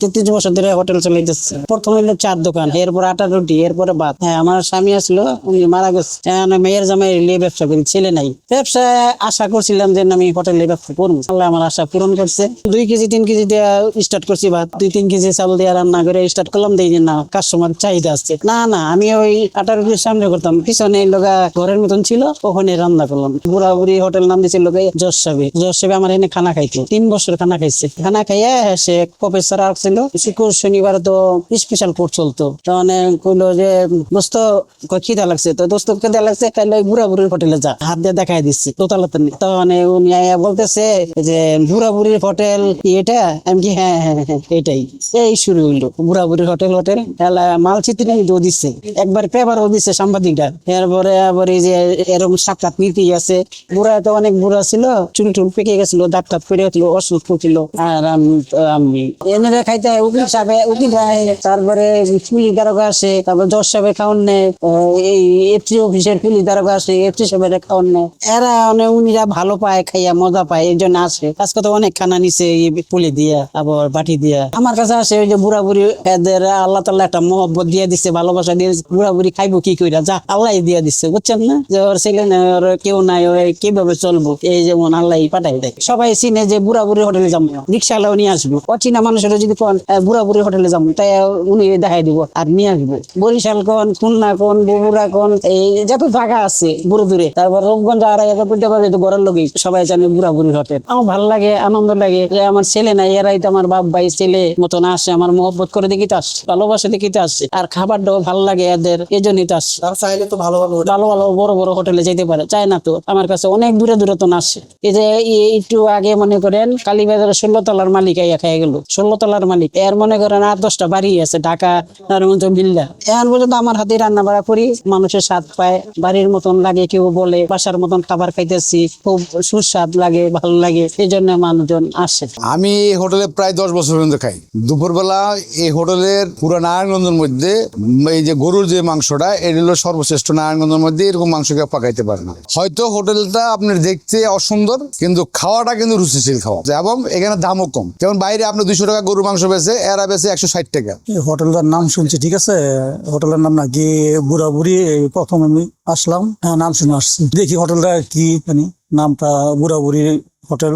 তেত্রিশ বছর ধরে হোটেল প্রথম চার দোকান, এরপর আটা রুটি, এরপরে ভাত। হ্যাঁ আমার স্বামী আসলো, উনি মারা গেছে। মেয়ের জামাই ব্যবসা করি, ছেলে নাই। আশা করছিলাম যে আমি হোটেলে ব্যবসা করব। আল্লাহ আমার আশা পূরণ করছে। দুই কেজি, তিন কেজি স্টার্ট করছি ভাত। দুই, তিন কেজি চাল রান্না করে স্টার্ট করলাম যে না কাস্টমার চাহিদা আসছে না না, আমি ওই আটা রুটির সামনে করতাম। পিছনে লগা ঘরের মতন ছিল, ওখানে রান্না করলাম। বুড়া বুড়ি হোটেল নাম দিয়েছিল লোকে জজ সাহেব। জজ সাহেব আমার এখানে খানা খাইছে, তিন বছর খানা খাইছে। খানা খাইয়ে সে প্রফেসর আসছিল শুক্র শনিবার তো স্পেশাল কোর্স চলতো। তো মানে কইলো যে, দোস্ত খিদা লাগছে? তো দোস্ত, খিদা লাগছে, তাহলে বুড়া বুড়ির হোটেলে যা। হাত দিয়ে দেখাই দিচ্ছি মানে উনি বলতেছে যে, বুড়া বুড়ির হোটেল এটা? আমি কি হ্যাঁ হ্যাঁ হ্যাঁ এটাই। এই শুরু হইল, বুড়া বুড়ির হোটেল হোটেল এলা মাল চিত্রে দিচ্ছে একবার পেপারও দিচ্ছে সাংবাদিকরা। এরপরে আবার যে, এরকম সাক্ষাৎ নীতি আছে। বুড়া তো অনেক বুড়া ছিল, চুল টুল পেকে গেছিল, দাঁত টাত পেরে অসুস্থ ছিল আর আমি এনে খাইতে উকিল উকিল তারপরে দারোগা তারপর জজ সাহেবের এফসি অফিসের দারোগা এফসি সাহেবের এরা অনেক উনিরা ভালো পায়, খাইয়া মজা পায়, এই জন্য আসে। আজকে তো অনেক খানা নিছে পুলি দিয়া, আবার বাটি দিয়া। আমার কাছে ওই যে বুড়া বুড়ি এদের, আল্লাহ একটা মহব্বত দিয়ে দিচ্ছে ভালোবাসা দিয়ে। বুড়া বুড়ি খাইবো কি কইরা? যা, আল্লাহ দিয়ে দিচ্ছে বুঝছেন না? যে ওর কেউ নাই, ওই কীভাবে চলবো? এই যেমন আল্লাহ পাঠাই দেয়। সবাই চিনে যে বুড়া বুড়ি হোটেলে যাব। রিক্সাওয়ালাও নিয়ে আসব। অচিনা মানুষের যদি কোন বুড়া বুড়ি হোটেলে যাব। তাই উনি দেখাই দিব আর নিয়ে আসব। বরিশাল কোন খুলনা কোন বগুড়া কোন এই যত জায়গা আছে বুড়ো দূরে তারপর রূপগঞ্জ আর এত পর্যন্ত যেহেতু ঘরের লোকই সবাই জানে বুড়া বুড়ি হোটেল। আমার ভালো লাগে আনন্দ লাগে যে আমার ছেলে নাই এরাই তো আমার বাপ ভাই ছেলে মতন আসে আমার মহব্বত করে দেখি তো আসছে ভালোবাসা দেখি তো আসছে আর খাবারটাও ভালো লাগে এদের এই জন্যই তো আসছে। চাইলে তো ভালো ভালো ভালো ভালো বড় বড় হোটেলে যেতে পারে চায় না তো আমার কাছে অনেক দূরে দূরে তো আসে। এই যে একটু আগে মনে করেন কালীবাজারের ষোলো তলার মালিক আইয়া খেয়ে গেল ষোলো তলার মালিক এর মনে করেন আর দশটা বাড়ি আছে, ঢাকা নারায়ণগঞ্জ বিল্লা এখন পর্যন্ত আমার হাতে রান্না বাড়া করি, মানুষের স্বাদ পায়, বাড়ির মতন লাগে, কেউ বলে, বাসার মতন খাবার খাইতেছি, খুব সুস্বাদ লাগে, ভালো লাগে এই জন্য মানুষজন আসে। আমি হোটেলে প্রায় দশ বছর পর্যন্ত খাই। দুপুরবেলা এই হোটেলের পুরো নারায়ণগঞ্জের মধ্যে এই যে গরুর যে মাংসটা এটা হলো সর্বশ্রেষ্ঠ নারায়ণগঞ্জের মধ্যে, এরকম মাংস কেউ পাকাইতে পারে না। হয়তো হোটেলটা আপনার দেখতে অসুন্দর, কিন্তু খাওয়াটা কিন্তু রুচিশীল খাওয়া। এবং এখানে দামও কম। যেমন বাইরে আপনি দুশো টাকা গরুর মাংস বেছে এরা বেছে একশো ষাট টাকা। হোটেলটার নাম শুনছি ঠিক আছে? হোটেলের নাম নাকি বুড়া বুড়ি প্রথম আমি আসলাম। হ্যাঁ নাম শুনে আসছি। দেখি হোটেলটা কি জানি নামটা বুড়া বুড়ি হোটেল।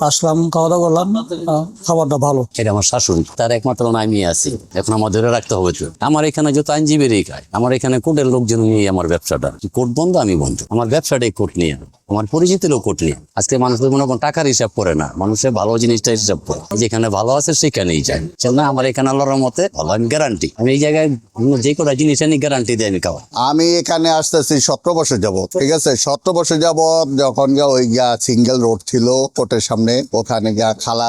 আসলাম খাওয়া দাওয়া করলাম আহ, খাবারটা ভালো। এটা আমার শাশুড়ি তার একমাত্র আমি আছি। এখন আমার ধরে রাখতে হবে তো। আমার এখানে যত আইনজীবীরই খায় আমার এখানে কোর্টের লোকজন নিয়ে আমার ব্যবসাটা। কোর্ট বন্ধ আমি বন্ধ। আমার ব্যবসাটাই কোর্ট নিয়ে। আমার পরিচিত লোক নিয়ে আজকে মানুষ তো মনে করেন টাকার হিসাব করে না, মানুষের ভালো জিনিসটা হিসাব করে যেখানে ভালো আছে সেখানেই যায়। না, আমার এখানে আল্লাহর মতে ভালো, আমি গ্যারান্টি আমি এই জায়গায় যে কটা জিনিস আনি গ্যারান্টি দিয়ে আমি আমি এখানে আসতেছি সতেরো বছর যাব ঠিক আছে? সতেরো বছর যাব যখন গিয়া ওই গিয়া সিঙ্গেল রোড ছিল কোর্টের সামনে, ওখানে গা খালা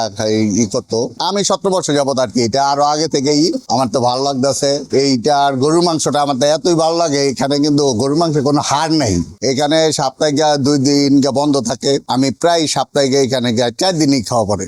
ই করতো। আমি সতেরো বছর যাবত আর কি, এটা আরও আগে থেকেই আমার তো ভালো লাগতেছে। এইটার গরুর মাংসটা আমার তো এতই ভালো লাগে, এখানে কিন্তু গরুর মাংসের কোনো হার নেই। এখানে সপ্তাহে গিয়া দুই দিন গিয়া বন্ধ থাকে। আমি প্রায় সাপ্তাহিক এখানে যাই চার দিনই খাওয়া পড়ে।